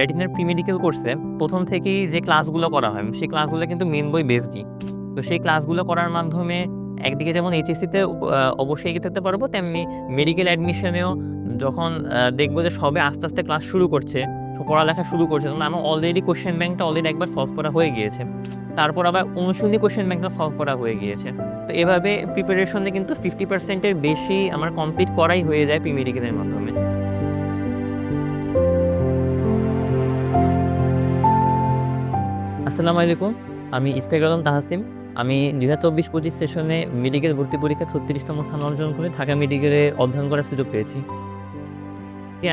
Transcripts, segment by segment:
রেটিনার pre medical কোর্সে প্রথম থেকেই যে ক্লাসগুলো করা হয়, সেই ক্লাসগুলো কিন্তু মেন বই বেসডই তো সেই ক্লাসগুলো করার মাধ্যমে একদিকে যেমন এইচএসসিতে অবশ্যই এগিয়ে থাকতে পারব, তেমনি মেডিকেল অ্যাডমিশনেও যখন দেখব যে সবে আস্তে আস্তে ক্লাস শুরু করছে, পড়ালেখা শুরু করছে, তখন আমার অলরেডি কোশ্চেন ব্যাংকটা অলরেডি একবার সলভ করা হয়ে গিয়েছে। তারপর আবার অনুশীলনী কোশ্চেন ব্যাংকটা সলভ করা হয়ে গিয়েছে। তো এভাবে প্রিপারেশনে কিন্তু ফিফটি পার্সেন্টের বেশি আমার কমপ্লিট করাই হয়ে যায় প্রি মেডিকেলের মাধ্যমে। আসসালামু আলাইকুম। আমি ইস্তেক আলম তাহাসিম আমি দুই হাজার চব্বিশ পঁচিশ সেশনে মেডিকেল ভর্তি পরীক্ষা ছত্রিশতম স্থান অর্জন করে ঢাকা মেডিকেলে অধ্যয়ন করার সুযোগ পেয়েছি।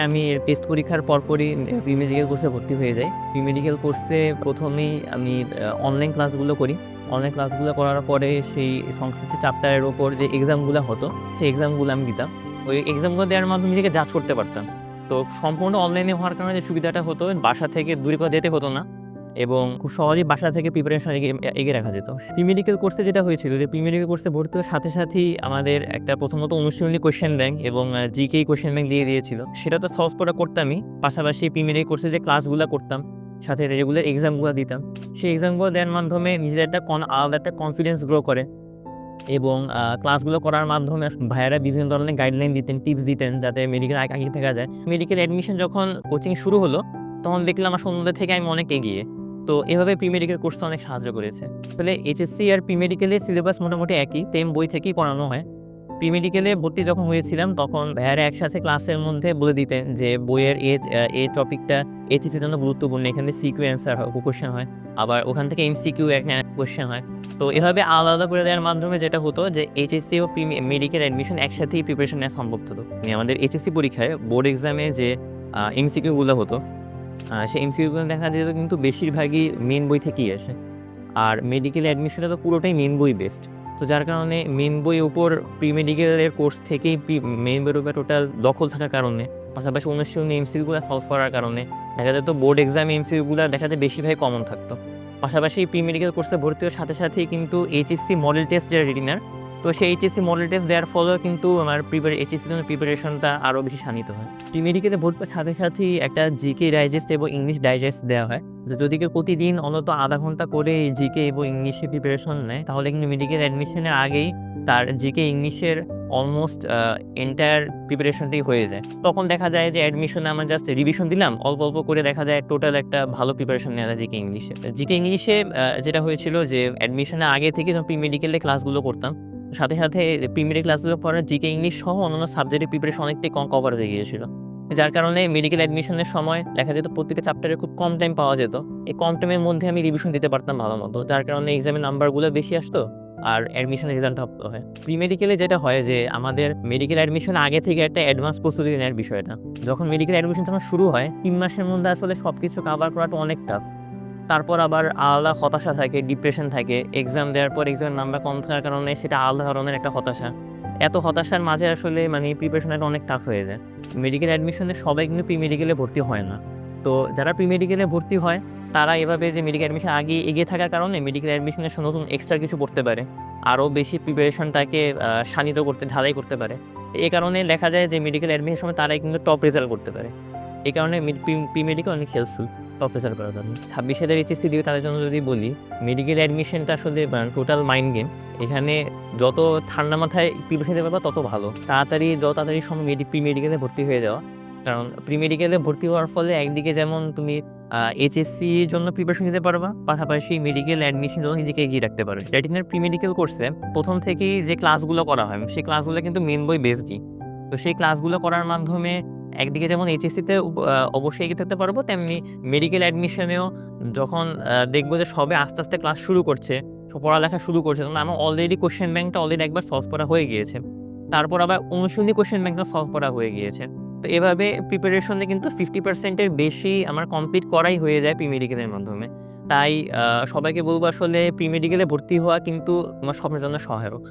আমি টেস্ট পরীক্ষার পরপরই প্রি মেডিকেল কোর্সে ভর্তি হয়ে যাই। প্রি মেডিকেল কোর্সে প্রথমেই আমি অনলাইন ক্লাসগুলো করি। অনলাইন ক্লাসগুলো করার পরে সেই সংশ্লিষ্ট চ্যাপ্টারের ওপর যে এক্সামগুলো হতো, সেই এক্সামগুলো আমি দিতাম। ওই এক্সামগুলো দেওয়ার মাধ্যমে নিজেকে জাজ করতে পারতাম। তো সম্পূর্ণ অনলাইনে হওয়ার কারণে যে সুবিধাটা হতো, বাসা থেকে দূরে কোথাও যেতে হতো না। এবং খুব সহজেই বাসা থেকে প্রিপারেশন এগিয়ে রাখা যেত। প্রি মেডিকেল কোর্সে যেটা হয়েছিল যে প্রি মেডিকেল কোর্সে ভর্তি হওয়ার সাথে সাথেই আমাদের একটা প্রথমত অনুশীলনী কোয়েশ্চেন ব্যাংক এবং জিকে কোয়েশ্চেন ব্যাংক দিয়ে দিয়েছিল। সেটা তো সহজ করা করতামই। পাশাপাশি প্রি মেডিকেল কোর্সে যে ক্লাসগুলো করতাম, সাথে রেগুলার এক্সামগুলো দিতাম। সেই এক্সামগুলো দেওয়ার মাধ্যমে নিজেদের একটা কন আলাদা একটা কনফিডেন্স গ্রো করে। এবং ক্লাসগুলো করার মাধ্যমে ভাইয়ারা বিভিন্ন ধরনের গাইডলাইন দিতেন টিপস দিতেন, যাতে মেডিকেল আগে থাকা যায়। মেডিকেল অ্যাডমিশন যখন কোচিং শুরু হলো, তখন দেখলাম আমার সন্ধ্যা থেকে আমি অনেক এগিয়ে। তো এভাবে প্রি মেডিকেল কোর্স অনেক সাহায্য করেছে। আসলে এইচএসসি আর প্রি মেডিকেলের সিলেবাস মোটামুটি একই তেম বই থেকেই পড়ানো হয়। প্রি মেডিকেলে ভর্তি যখন হয়েছিলাম, তখন ভাইয়ারা একসাথে ক্লাসের মধ্যে বলে দিতেন যে বইয়ের এজ এ টপিকটা এইচএসসির জন্য গুরুত্বপূর্ণ। এখানে সিকিউ অ্যান্সার হয় কোশ্চেন হয়। আবার ওখান থেকে এমসিকিউ একটা কোশ্চেন হয়। তো এভাবে আলাদা আলাদা করে দেওয়ার মাধ্যমে যেটা হতো যে এইচএসসি ও প্রি মেডিকেল অ্যাডমিশন একসাথেই প্রিপারেশন নেওয়া সম্ভব হতো। মানে আমাদের এইচএসসি পরীক্ষায় বোর্ড এক্সামে যে এমসিকিউগুলো হতো সেই এমসিকিউগুলো দেখা যেত কিন্তু বেশিরভাগই মেন বই থেকেই আসে। আর মেডিকেল অ্যাডমিশনে তো পুরোটাই মেন বই বেস্ট তো যার কারণে মেন বই উপর প্রি মেডিকেলের কোর্স থেকেই মেন বইয়ের উপর টোটাল দখল থাকার কারণে, পাশাপাশি অনুশীলনী এমসিকিউগুলো সলভ করার কারণে দেখা যেত বোর্ড এক্সাম এমসিকিউগুলো দেখা যায় বেশিরভাগই কমন থাকতো। পাশাপাশি প্রি মেডিকেল কোর্সে ভর্তি হওয়ার সাথে সাথেই কিন্তু এইচএসসি মডেল টেস্ট যেটা রিটিনার তো সেই এইচএসসি মডেল টেস্ট দেওয়ার ফলেও কিন্তু আমার প্রিপারে এইচএসসির জন্য প্রিপারেশনটা আরও বেশি শানিত হয়। প্রি মেডিকেলে ভর্তি হওয়ার সাথে সাথেই একটা জিকে ডাইজেস্ট এবং ইংলিশ ডাইজেস্ট দেওয়া হয়। যদি কেউ প্রতিদিন অন্তত আধা ঘণ্টা করে জিকে এবং ইংলিশে প্রিপারেশন নেয়, তাহলে কিন্তু মেডিকেল অ্যাডমিশনের আগেই তার জিকে ইংলিশের অলমোস্ট এন্টায়ার প্রিপারেশনটাই হয়ে যায়। তখন দেখা যায় যে অ্যাডমিশনে আমরা জাস্ট রিভিশন দিলাম, অল্প অল্প করে দেখা যায় টোটাল একটা ভালো প্রিপারেশন নেওয়া যায় জিকে ইংলিশে জিকে ইংলিশে যেটা হয়েছিল যে অ্যাডমিশনের আগে থেকে যখন প্রি মেডিকেলে ক্লাসগুলো করতাম সাথে সাথে প্রি মেডিকেল ক্লাসগুলো পড়ার জিকে ইংলিশ সহ অন্যান্য সাবজেক্টের প্রিপারেশন অনেকটাই কম কভার হয়ে গিয়েছিল। যার কারণে মেডিকেল অ্যাডমিশনের সময় দেখা যেত প্রত্যেকটা চ্যাপ্টারে খুব কম টাইম পাওয়া যেত। এই কম টাইমের মধ্যে আমি রিভিশন দিতে পারতাম ভালো মতো, যার কারণে এক্সামের নাম্বারগুলো বেশি আসতো আর অ্যাডমিশনের রেজাল্ট ভালো হয়। প্রি মেডিকেলে যেটা হয় যে আমাদের মেডিকেল অ্যাডমিশন আগে থেকে একটা অ্যাডভান্স প্রস্তুতি নেওয়ার বিষয়টা। যখন মেডিকেল অ্যাডমিশন যখন শুরু হয়, তিন মাসের মধ্যে আসলে সব কিছু কাভার করাটা অনেক টাফ তারপর আবার আলাদা হতাশা থাকে ডিপ্রেশন থাকে। এক্সাম দেওয়ার পর এক্সামের নাম্বার কম থাকার কারণে সেটা আলাদা ধরনের একটা হতাশা। এত হতাশার মাঝে আসলে মানে প্রিপারেশনটা অনেক টাফ হয়ে যায়। মেডিকেল অ্যাডমিশনে সবাই কিন্তু প্রি মেডিকেলে ভর্তি হয় না। তো যারা প্রি মেডিকেলে ভর্তি হয়, তারা এভাবে যে মেডিকেল অ্যাডমিশন আগে এগিয়ে থাকার কারণে মেডিকেল অ্যাডমিশনের নতুন এক্সট্রা কিছু পড়তে পারে। আরও বেশি প্রিপারেশনটাকে শানিত করতে, ঢালাই করতে পারে। এই কারণে দেখা যায় যে মেডিকেল অ্যাডমিশনের সময় তারাই কিন্তু টপ রেজাল্ট করতে পারে। এই কারণে প্রি মেডিকেল অনেক হেল্পফুল রেজাল্ট করার জন্য হাজার এইচএসসি দিয়ে তাদের জন্য যদি বলি মেডিকেল অ্যাডমিশনটা আসলে টোটাল মাইন্ড গেম এখানে যত ঠান্ডা মাথায় প্রিপারেশন দিতে পারবা তত ভালো। তাড়াতাড়ি যত তাড়াতাড়ি সময় মেডি প্রি মেডিকেলে ভর্তি হয়ে যাওয়া কারণ প্রি মেডিকেলে ভর্তি হওয়ার ফলে একদিকে যেমন তুমি এইচএসসির জন্য প্রিপারেশন নিতে পারবা, পাশাপাশি মেডিকেল অ্যাডমিশন জন্য নিজেকে এগিয়ে রাখতে পারবে রেটিনার প্রি মেডিকেল কোর্সে প্রথম থেকেই যে ক্লাসগুলো করা হয়, সেই ক্লাসগুলো কিন্তু মেন বই বেসডই তো সেই ক্লাসগুলো করার মাধ্যমে একদিকে যেমন এইচএসসিতে অবশ্যই এগিয়ে থাকতে পারব, তেমনি মেডিকেল অ্যাডমিশনেও যখন দেখব যে সবে আস্তে আস্তে ক্লাস শুরু করছে পড়ালেখা শুরু করছে তখন আমার অলরেডি কোশ্চেন ব্যাংকটা অলরেডি একবার সলভ করা হয়ে গিয়েছে। তারপর আবার অনুশীলনী কোশ্চেন ব্যাংকটা সলভ করা হয়ে গিয়েছে। তো এভাবে প্রিপারেশনে কিন্তু ফিফটি পার্সেন্টের বেশি আমার কমপ্লিট করাই হয়ে যায় প্রি মেডিকেলের মাধ্যমে। তাই সবাইকে বলব আসলে প্রি মেডিকেলে ভর্তি হওয়া কিন্তু আমার স্বপ্নের জন্য সহায়ক।